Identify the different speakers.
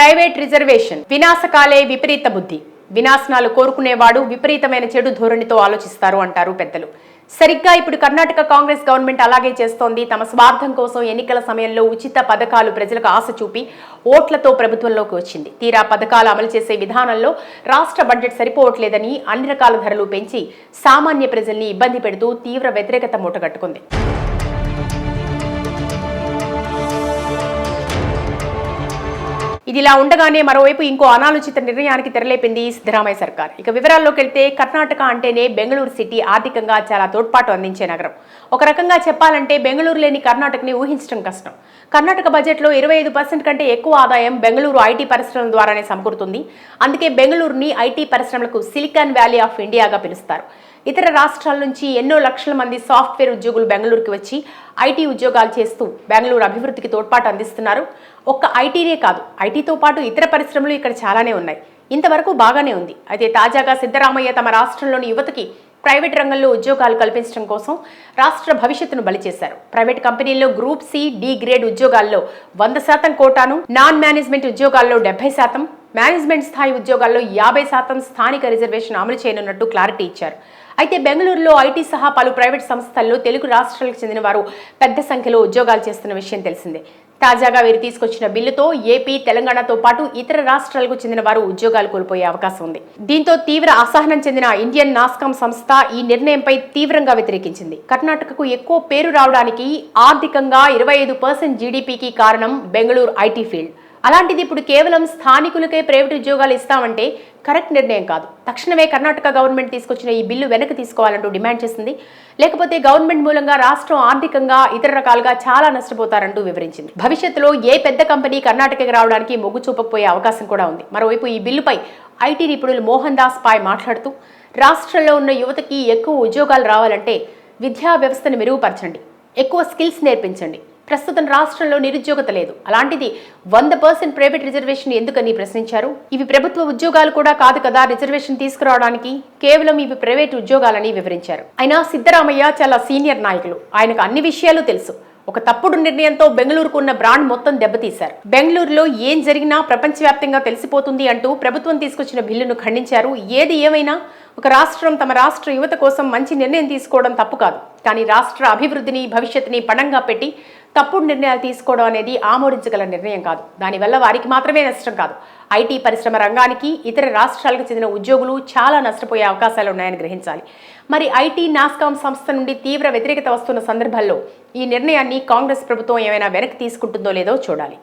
Speaker 1: Private reservation. వినాశకాలే విపరీత బుద్ధి. వినాశనాలు కోరుకునేవాడు విపరీతమైన చెడు ధోరణితో ఆలోచిస్తారు అంటారు పెద్దలు. సరిగ్గా ఇప్పుడు కర్ణాటక కాంగ్రెస్ గవర్నమెంట్ అలాగే చేస్తోంది. తమ స్వార్థం కోసం ఎన్నికల సమయంలో ఉచిత పథకాలు ప్రజలకు ఆశ చూపి ఓట్లతో ప్రభుత్వంలోకి వచ్చింది. తీరా పథకాలు అమలు చేసే విధానంలో రాష్ట్ర బడ్జెట్ సరిపోవట్లేదని అన్ని రకాల ధరలు పెంచి సామాన్య ప్రజల్ని ఇబ్బంది పెడుతూ తీవ్ర వ్యతిరేకత మూటగట్టుకుంది. ఇదిలా ఉండగానే మరోవైపు ఇంకో అనాలోచిత నిర్ణయానికి తెరలేపింది సిద్ధరామయ్య సర్కార్. ఇక వివరాల్లోకి వెళ్తే కర్ణాటక అంటేనే బెంగళూరు సిటీ ఆర్థికంగా చాలా తోడ్పాటు అందించే నగరం. ఒక రకంగా చెప్పాలంటే బెంగళూరు లేని కర్ణాటకని ఊహించడం కష్టం. కర్ణాటక బడ్జెట్లో ఇరవై ఐదు పర్సెంట్ కంటే ఎక్కువ ఆదాయం బెంగళూరు ఐటీ పరిశ్రమల ద్వారానే సమకూరుతుంది. అందుకే బెంగళూరుని ఐటీ పరిశ్రమలకు సిలికాన్ వ్యాలీ ఆఫ్ ఇండియాగా పిలుస్తారు. ఇతర రాష్ట్రాల నుంచి ఎన్నో లక్షల మంది సాఫ్ట్వేర్ ఉద్యోగులు బెంగళూరుకి వచ్చి ఐటీ ఉద్యోగాలు చేస్తూ బెంగళూరు అభివృద్ధికి తోడ్పాటు అందిస్తున్నారు. ఒక్క ఐటీనే కాదు ఐటీతో పాటు ఇతర పరిశ్రమలు ఇక్కడ చాలానే ఉన్నాయి. ఇంతవరకు బాగానే ఉంది. అయితే తాజాగా సిద్ధరామయ్య తమ రాష్ట్రంలోని యువతకి ప్రైవేట్ రంగంలో ఉద్యోగాలు కల్పించడం కోసం రాష్ట్ర భవిష్యత్తును బలి చేశారు. ప్రైవేట్ కంపెనీల్లో గ్రూప్ సి డి గ్రేడ్ ఉద్యోగాల్లో వంద శాతం కోటాను నాన్ మేనేజ్మెంట్ ఉద్యోగాల్లో డెబ్బై శాతం మేనేజ్మెంట్ స్థాయి ఉద్యోగాల్లో యాభై శాతం స్థానిక రిజర్వేషన్ అమలు చేయనున్నట్టు క్లారిటీ ఇచ్చారు. అయితే బెంగళూరులో ఐటీ సహా పలు ప్రైవేట్ సంస్థల్లో తెలుగు రాష్ట్రాలకు చెందిన వారు పెద్ద సంఖ్యలో ఉద్యోగాలు చేస్తున్న విషయం తెలిసిందే. తాజాగా వీరు తీసుకొచ్చిన బిల్లుతో ఏపీ తెలంగాణతో పాటు ఇతర రాష్ట్రాలకు చెందిన వారు ఉద్యోగాలు కోల్పోయే అవకాశం ఉంది. దీంతో తీవ్ర అసహనం చెందిన ఇండియన్ నాస్కామ్ సంస్థ ఈ నిర్ణయంపై తీవ్రంగా వ్యతిరేకించింది. కర్ణాటకకు ఎక్కువ పేరు రావడానికి ఆర్థికంగా ఇరవై ఐదు పర్సెంట్ జీడీపీకి కారణం బెంగళూరు ఐటీ ఫీల్డ్. అలాంటిది ఇప్పుడు కేవలం స్థానికులకే ప్రైవేట్ ఉద్యోగాలు ఇస్తామంటే కరెక్ట్ నిర్ణయం కాదు. తక్షణమే కర్ణాటక గవర్నమెంట్ తీసుకొచ్చిన ఈ బిల్లు వెనక్కి తీసుకోవాలంటూ డిమాండ్ చేసింది. లేకపోతే గవర్నమెంట్ మూలంగా రాష్ట్రం ఆర్థికంగా ఇతర రకాలుగా చాలా నష్టపోతారంటూ వివరించింది. భవిష్యత్తులో ఏ పెద్ద కంపెనీ కర్ణాటకకి రావడానికి మొగ్గు చూపకపోయే అవకాశం కూడా ఉంది. మరోవైపు ఈ బిల్లుపై ఐటీ నిపుణులు మోహన్ దాస్ పాయ్ మాట్లాడుతూ రాష్ట్రంలో ఉన్న యువతకి ఎక్కువ ఉద్యోగాలు రావాలంటే విద్యా వ్యవస్థను మెరుగుపరచండి. ఎక్కువ స్కిల్స్ నేర్పించండి. ప్రస్తుతం రాష్ట్రంలో నిరుద్యోగత లేదు. అలాంటిది వంద పర్సెంట్ ప్రైవేట్ రిజర్వేషన్ ఎందుకని ప్రశ్నించారు? ఇవి ప్రభుత్వ ఉద్యోగాలు కూడా కాదు కదా రిజర్వేషన్ తీసుకురావడానికి కేవలం ఇవి ప్రైవేట్ ఉద్యోగాలని వివరించారు. అయినా సిద్ధరామయ్య చాలా సీనియర్ నాయకులు. ఆయనకు అన్ని విషయాలు తెలుసు. ఒక తప్పుడు నిర్ణయంతో బెంగళూరుకు ఉన్న బ్రాండ్ మొత్తం దెబ్బతీశారు. బెంగళూరులో ఏం జరిగినా ప్రపంచవ్యాప్తంగా తెలిసిపోతుంది అంటూ ప్రభుత్వం తీసుకొచ్చిన బిల్లును ఖండించారు. ఏది ఏమైనా ఒక రాష్ట్రం తమ రాష్ట్ర యువత కోసం మంచి నిర్ణయం తీసుకోవడం తప్పు కాదు. కానీ రాష్ట్ర అభివృద్ధిని భవిష్యత్తుని పణంగా పెట్టి తప్పుడు నిర్ణయాలు తీసుకోవడం అనేది ఆమోదించగల నిర్ణయం కాదు. దానివల్ల వారికి మాత్రమే నష్టం కాదు. ఐటీ పరిశ్రమ రంగానికి ఇతర రాష్ట్రాలకు చెందిన ఉద్యోగులు చాలా నష్టపోయే అవకాశాలు ఉన్నాయని గ్రహించాలి. మరి ఐటీ నాస్కామ్ సంస్థ నుండి తీవ్ర వ్యతిరేకత వస్తున్న సందర్భాల్లో ఈ నిర్ణయాన్ని కాంగ్రెస్ ప్రభుత్వం ఏమైనా వెనక్కి తీసుకుంటుందో లేదో చూడాలి.